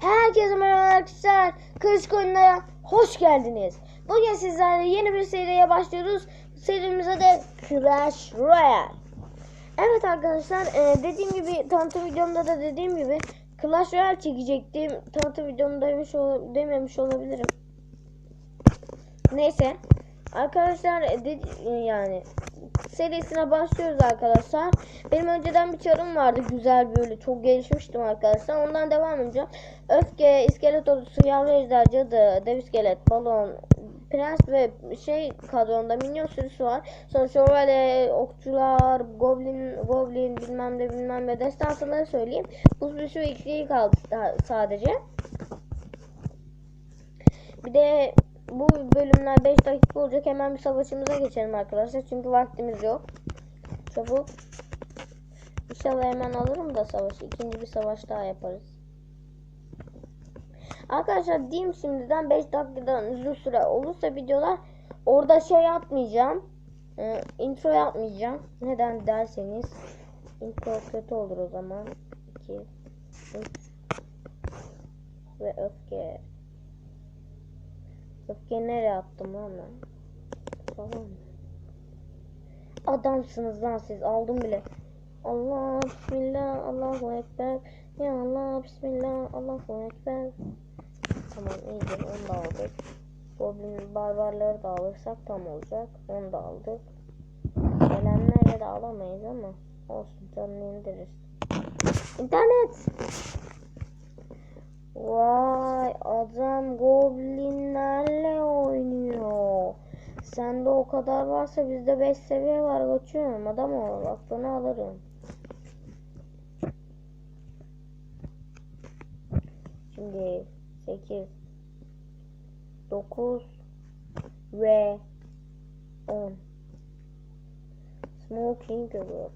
Herkese merhaba arkadaşlar. Kız Koyunlara hoş geldiniz. Bugün sizlerle yeni bir seriye başlıyoruz. Serimize de Clash Royale. Evet arkadaşlar e, dediğim gibi tanıtım videomda da dediğim gibi Clash Royale çekecektim. Tanıtım videomda demiş ol- dememiş olabilirim. Neyse. Arkadaşlar e, dedi, yani serisine başlıyoruz arkadaşlar. Benim önceden bir çarım vardı güzel böyle çok gelişmiştim arkadaşlar. Ondan devam edeceğim. Öfke, iskelet ordusu, yavru ejder, cadı, dev iskelet, balon, prens ve şey kadronda minyon sürüsü var. Sonra şövalye, okçular, goblin, goblin bilmem ne bilmem ne destansaları söyleyeyim. Bu bir şu ikiliği kaldı sadece. Bir de bu bölümler 5 dakika olacak. Hemen bir savaşımıza geçelim arkadaşlar. Çünkü vaktimiz yok. Çabuk. İnşallah hemen alırım da savaşı. İkinci bir savaş daha yaparız. Arkadaşlar diyeyim şimdiden 5 dakikadan uzun süre olursa videolar orada şey yapmayacağım. Ee, intro yapmayacağım. Neden derseniz intro kötü olur o zaman. 2 3 ve öfke. Öfke nereye attım lan ben? Mı? Adamsınız lan siz aldım bile. Allah bismillah Allahu ekber. Ya Allah bismillah Allahu ekber. Tamam iyidir onu da aldık. Goblin barbarları da alırsak tam olacak. Onu da aldık. Gelenlerle de alamayız ama olsun canını indiririz. İnternet. Vay adam goblinlerle oynuyor. Sende o kadar varsa bizde 5 seviye var koçum. Adam ol aklını alırım. Şimdi 8 9 ve 10 Smoking geliyor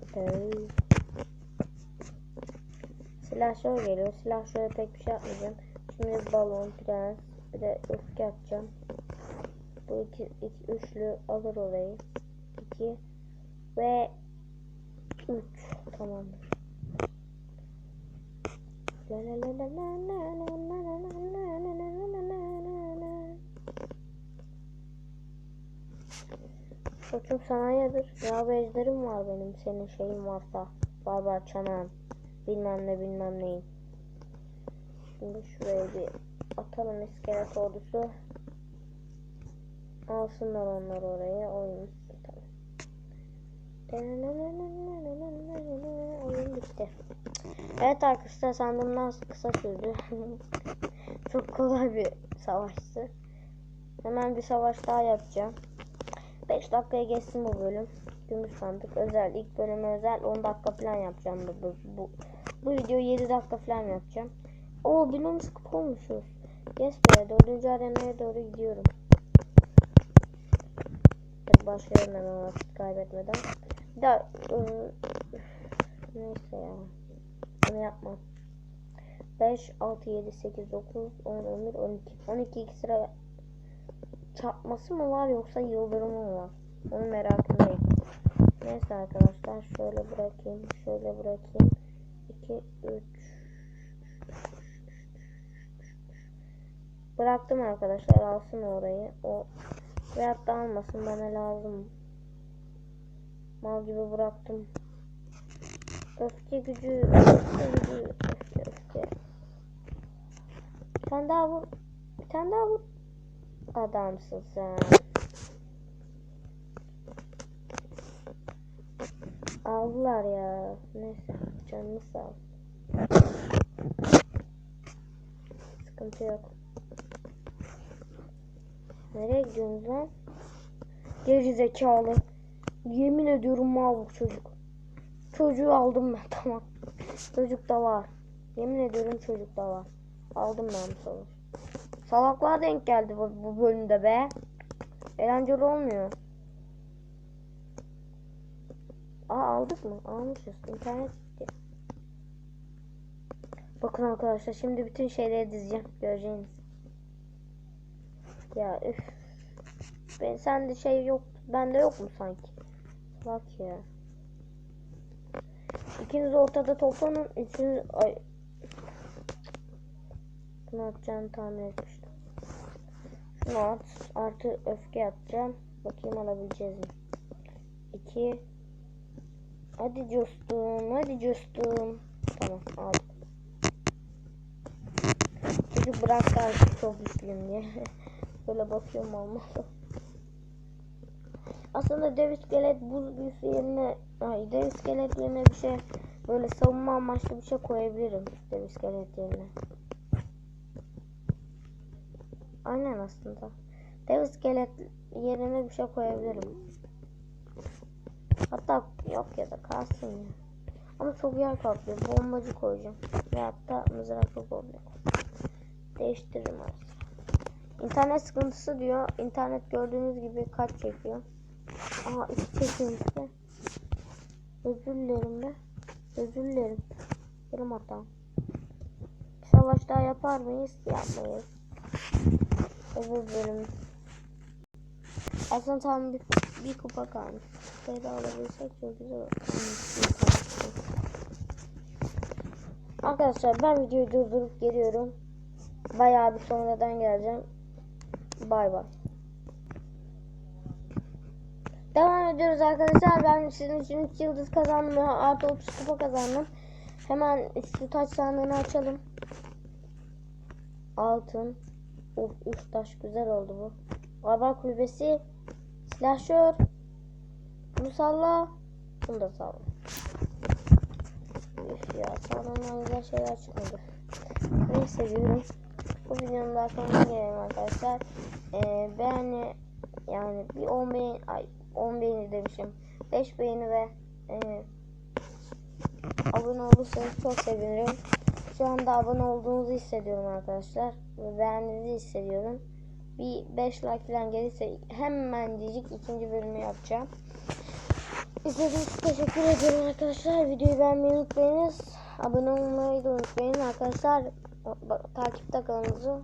silahşör geliyor. Silahşöre pek bir şey yapmayacağım. Şimdi balon, prens, bir de öfke atacağım. Bu iki, iki üçlü alır orayı. İki ve üç. Tamamdır. Koçum sana nedir? Ya bezlerim var benim senin şeyin varsa. Barbar çanağın. Bilmem ne bilmem neyin. Şimdi şuraya bir atalım iskelet ordusu. Alsınlar onlar oraya. Oyun tamam. Oyun bitti. Evet arkadaşlar sandığımdan kısa sürdü. Çok kolay bir savaştı. Hemen bir savaş daha yapacağım. 5 dakikaya geçsin bu bölüm. Gümüş sandık özel ilk bölüme özel 10 dakika falan yapacağım bu bu, bu, bu videoyu 7 dakika falan yapacağım. Oo bilinç kupa olmuşuz. Yes be 4. arenaya doğru gidiyorum. Hadi başlayalım hemen vakit kaybetmeden. Bir daha ıı, neyse ya. Bunu yapmam. 5, 6, 7, 8, 9, 10, 11, 12. 12 iki sıra çarpması mı var yoksa yıldırımı mı var? Onu merakındayım. Neyse arkadaşlar şöyle bırakayım, şöyle bırakayım. 2, 3. Bıraktım arkadaşlar alsın orayı. O veyahut da almasın bana lazım. Mal gibi bıraktım. Öfke gücü, öfke gücü, öfke öfke. Bir tane daha vur. Bir daha vur. Adamsın sen. Aldılar ya. Neyse canını sağ ol. Sıkıntı yok. Nereye gidiyorsunuz lan? Geri zekalı. Yemin ediyorum mal çocuk. Çocuğu aldım ben tamam. Çocuk da var. Yemin ediyorum çocuk da var. Aldım ben bu savaş. Salaklar denk geldi bu, bu bölümde be. Eğlenceli olmuyor. Aa aldık mı? Almışız. İnternet gitti. Bakın arkadaşlar şimdi bütün şeyleri dizeceğim. Göreceğiniz. Ya üf. Ben sende şey yok. Bende yok mu sanki? Bak ya. İkiniz ortada toplanın. Üçünüz ay, Şunu atacağını tahmin etmiştim. Şunu at. Artı öfke atacağım. Bakayım alabileceğiz mi? 2 Hadi coştum. Hadi coştum. Tamam aldım. Çocuk bıraktı artık çok güçlüyüm diye. Böyle bakıyorum olmalı. Aslında dev iskelet buz büyüsü yerine ay dev iskelet yerine bir şey böyle savunma amaçlı bir şey koyabilirim dev iskelet yerine. Aynen aslında. Dev iskelet yerine bir şey koyabilirim. Hatta yok ya da kalsın ya. Ama çok yer kaplıyor. Bombacı koyacağım. Ve hatta mızraklı koyacağım. Değiştiririm artık. İnternet sıkıntısı diyor. İnternet gördüğünüz gibi kaç çekiyor. Aa iki çekiyor işte. Özür dilerim be. Özür dilerim. Benim hatam. Savaş daha yapar mıyız? Yapmayız. Özür dilerim. Aslında tam bir, bir kupa kalmış. Da alabilsek çok güzel olur. Arkadaşlar ben videoyu durdurup geliyorum. Bayağı bir sonradan geleceğim. Bay bay. Devam ediyoruz arkadaşlar. Ben sizin için 3 yıldız kazandım. Artı 30 kupa kazandım. Hemen şu taç sandığını açalım. Altın. Of 3 taş güzel oldu bu. Barbar kulübesi. Silahşör. Bunu salla. Bunu da salla. Üf ya sağlamdan güzel şeyler çıkmadı. Neyse diyorum. Bu videonun daha sonuna gelelim arkadaşlar. Ee, beğeni yani bir 10 beğeni ay 10 beğeni demişim. 5 beğeni ve e, abone olursanız çok sevinirim. Şu anda abone olduğunuzu hissediyorum arkadaşlar. Ve beğendiğinizi hissediyorum. Bir 5 like falan gelirse hemen diyecek ikinci bölümü yapacağım. İzlediğiniz için teşekkür ediyorum arkadaşlar. Videoyu beğenmeyi unutmayınız. Abone olmayı da unutmayın arkadaşlar. Takipte kalınızı